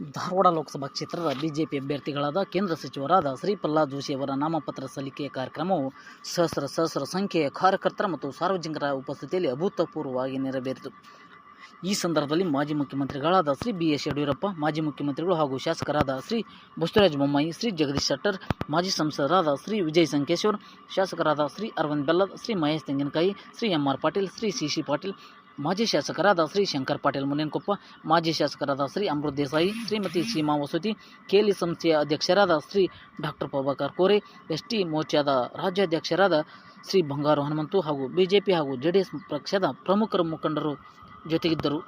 ಧಾರವಾಡ ಲೋಕಸಭಾ ಕ್ಷೇತ್ರದ ಬಿಜೆಪಿ ಅಭ್ಯರ್ಥಿಗಳಾದ ಕೇಂದ್ರ ಸಚಿವರಾದ ಶ್ರೀ ಪ್ರಹ್ಲಾದ್ ಜೋಶಿ ಅವರ ನಾಮಪತ್ರ ಸಲ್ಲಿಕೆಯ ಕಾರ್ಯಕ್ರಮವು ಸಹಸ್ರ ಸಹಸ್ರ ಸಂಖ್ಯೆಯ ಕಾರ್ಯಕರ್ತರ ಮತ್ತು ಸಾರ್ವಜನಿಕರ ಉಪಸ್ಥಿತಿಯಲ್ಲಿ ಅಭೂತಪೂರ್ವವಾಗಿ ನೆರವೇರಿತು. ಈ ಸಂದರ್ಭದಲ್ಲಿ ಮಾಜಿ ಮುಖ್ಯಮಂತ್ರಿಗಳಾದ ಶ್ರೀ ಬಿ ಎಸ್ ಯಡಿಯೂರಪ್ಪ, ಮಾಜಿ ಮುಖ್ಯಮಂತ್ರಿಗಳು ಹಾಗೂ ಶಾಸಕರಾದ ಶ್ರೀ ಬಸವರಾಜ ಬೊಮ್ಮಾಯಿ, ಶ್ರೀ ಜಗದೀಶ್ ಶೆಟ್ಟರ್, ಮಾಜಿ ಸಂಸದರಾದ ಶ್ರೀ ವಿಜಯ್ ಸಂಕೇಶ್ವರ್, ಶಾಸಕರಾದ Shri Arvind Bellad, Shri Mahesh Tenginakai, Shri M R Patil, Shri C C Patil ಮಾಜಿ ಶಾಸಕರಾದ ಶ್ರೀ ಶಂಕರ್ ಪಾಟೀಲ್ ಮುನೇನಕೊಪ್ಪ ಮಾಜಿ ಶಾಸಕರಾದ ಶ್ರೀ ಅಮೃತ್ ದೇಸಾಯಿ, ಶ್ರೀಮತಿ ಸೀಮಾ ವಸತಿ, ಕೇಲಿ ಸಂಸ್ಥೆಯ ಅಧ್ಯಕ್ಷರಾದ Shri doctor Prabhakar Kore S T ಮೋರ್ಚಾದ ರಾಜ್ಯಾಧ್ಯಕ್ಷರಾದ ಶ್ರೀ ಬಂಗಾರು ಹನುಮಂತು ಹಾಗೂ ಬಿಜೆಪಿ ಹಾಗೂ ಜೆಡಿಎಸ್ ಪಕ್ಷದ ಪ್ರಮುಖರ ಮುಖಂಡರು ಜೊತೆಗಿದ್ದರು.